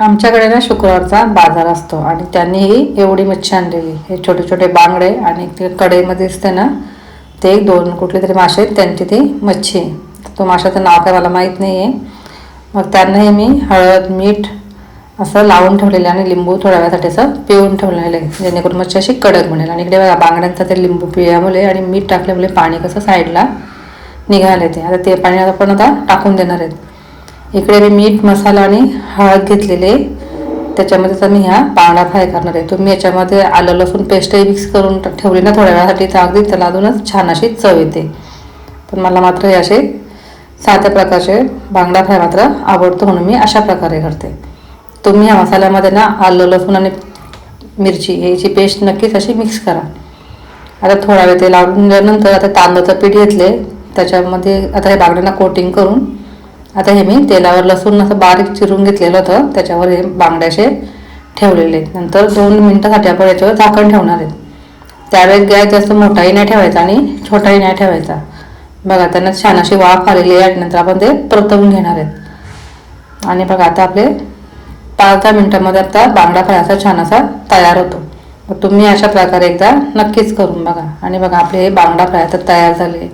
आमच्याकडे ना शुक्रवारचा बाजार असतो आणि त्यांनीही एवढी मच्छी आणलेली. हे छोटे छोटे बांगडे आणि ते कढईमध्ये दिसते ना ते एक दोन कुठले तरी मासे आहेत त्यांची ती मच्छी. आहे. तो माशाचं नाव काय मला माहीत नाही आहे मग त्यांनाही मी हळद मीठ असं लावून ठेवलेलं आहे आणि लिंबू थोड्या वेळासाठी असं पिळून ठेवलेलं आहे. जेणेकरून मच्छी अशी कडक बनेल आणि इकडे बांगड्यांचा बांगड्यांचं ते लिंबू पिळल्यामुळे आणि मीठ टाकल्यामुळे पाणी कसं साईडला निघाले ते. आता ते पाणी आपण आता टाकून देणार आहेत. इकडे मी मीठ मसाला आणि हळद घेतलेले त्याच्यामध्ये तर मी ह्या बांगडा फ्राय करणार आहे. तुम्ही याच्यामध्ये आलं लसूण पेस्टही मिक्स करून ठेवले ठेवली ना थोड्या वेळासाठी तर अगदी त्याला अजूनच छान अशी चव येते. पण मला मात्र हे असे साध्या प्रकारचे बांगडा फ्राय मात्र आवडतो म्हणून मी अशा प्रकारे करते. तुम्ही ह्या मसाल्यामध्ये ना आलं लसूण आणि मिरची ह्याची पेस्ट नक्कीच अशी मिक्स करा. आता थोडा वेळ ते लावून दिल्यानंतर आता तांदळाचं पीठ घेतले त्याच्यामध्ये आता हे बांगड्यांना कोटिंग करून आता हे मी तेलावर लसूण असं बारीक चिरून घेतलेलं होतं. त्याच्यावर हे बांगड्याचे ठेवलेले आहेत. नंतर दोन मिनटासाठी आपण याच्यावर झाकण ठेवणार आहेत. त्यावेळेस गॅस जास्त मोठाही नाही ठेवायचा आणि छोटाही नाही ठेवायचा. बघा त्यांना छान अशी वाफ आलेली आहे. आणि नंतर आपण ते परतवून घेणार आहेत. आणि बघा आता आपले पाच दहा मिनटामध्ये आता बांगडा फ्राय असा छान असा तयार होतो. मग तुम्ही अशा प्रकारे एकदा नक्कीच करून बघा. आणि बघा आपले हे बांगडा फ्राय तर तयार झाले.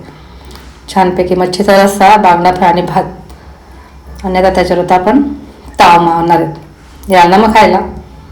छानपैकी मच्छीचा रस्सा बांगडा फ्राय आणि भात. आणि आता त्याच्यावर आपण ताव मावणार आहेत. यांना मग खायला.